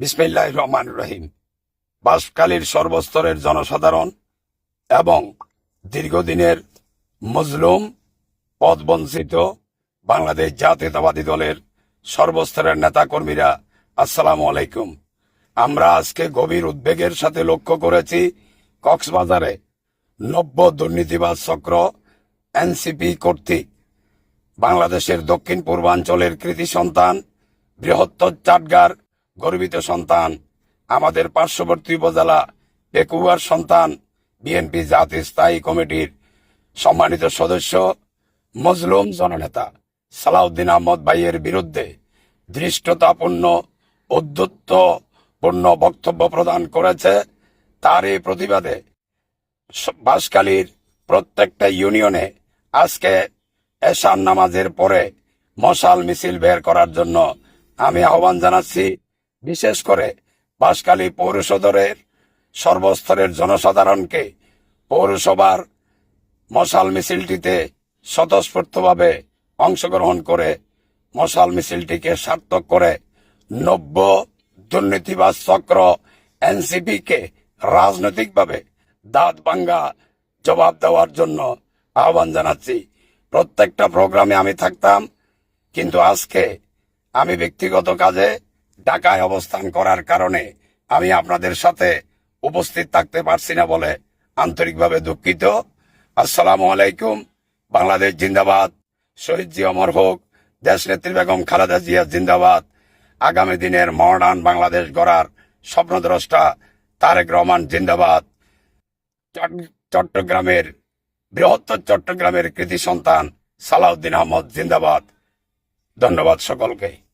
বিসমিল্লাহ রহমান রহিম। বাসকালীর সর্বস্তরের জনসাধারণ এবং দীর্ঘদিনের মজলুম, পদবঞ্চিত বাংলাদেশ জাতীয়তাবাদী দলের সর্বস্তরের নেতাকর্মীরা, আসসালামু আলাইকুম। আমরা আজকে গভীর উদ্বেগের সাথে লক্ষ্য করেছি, কক্সবাজারে নব্য দুর্নীতিবাজ চক্র এনসিপি কর্তৃক বাংলাদেশের দক্ষিণ পূর্বাঞ্চলের কৃতি সন্তান বৃহত্তর চাটগার গর্বিত সন্তান। আমাদের পার্শ্ববর্তী উপজেলা পেকুয়ার সন্তান, বিএনপি জাতীয় স্থায়ী কমিটির সম্মানিত সদস্য, মজলুম জননেতা সালাউদ্দিন আহমদ ভাইয়ের বিরুদ্ধে ধৃষ্টতাপূর্ণ, উদ্ধত্তপূর্ণ বক্তব্য প্রদান করেছে। তার এই প্রতিবাদে বাঁশখালীর প্রত্যেকটা ইউনিয়নে আজকে এশান নামাজের পরে মশাল মিছিল বের করার জন্য আমি আহ্বান জানাচ্ছি। বিশেষ করে বাঁশখালী পৌর সদরের সর্বস্তরের জনসাধারণকে পৌরসভার মশাল মিছিলটিতে স্বতঃস্ফূর্তভাবে অংশগ্রহণ করে মশাল মিছিলটিকে সার্থক করে নব্য দুর্নীতিবাজ চক্র এনসিপি কে রাজনৈতিকভাবে দাঁত ভাঙ্গা জবাব দেওয়ার জন্য আহ্বান জানাচ্ছি। প্রত্যেকটা প্রোগ্রামে আমি থাকতাম, কিন্তু আজকে আমি ব্যক্তিগত কাজে ঢাকায় অবস্থান করার কারণে আমি আপনাদের সাথে উপস্থিত থাকতে পারছি না বলে আন্তরিকভাবে দুঃখিত। আসসালামু আলাইকুম। বাংলাদেশ জিন্দাবাদ। শহীদ জি অমর হোক দেশ নেত্রী বেগম খালেদা জিয়া জিন্দাবাদ। আগামী দিনের মডার্ন বাংলাদেশ গড়ার স্বপ্নদ্রষ্টা তারেক রহমান জিন্দাবাদ। চট- চট্টগ্রামের বৃহত্তর চট্টগ্রামের কৃতি সন্তান সালাউদ্দিন আহমদ জিন্দাবাদ। ধন্যবাদ সকলকে।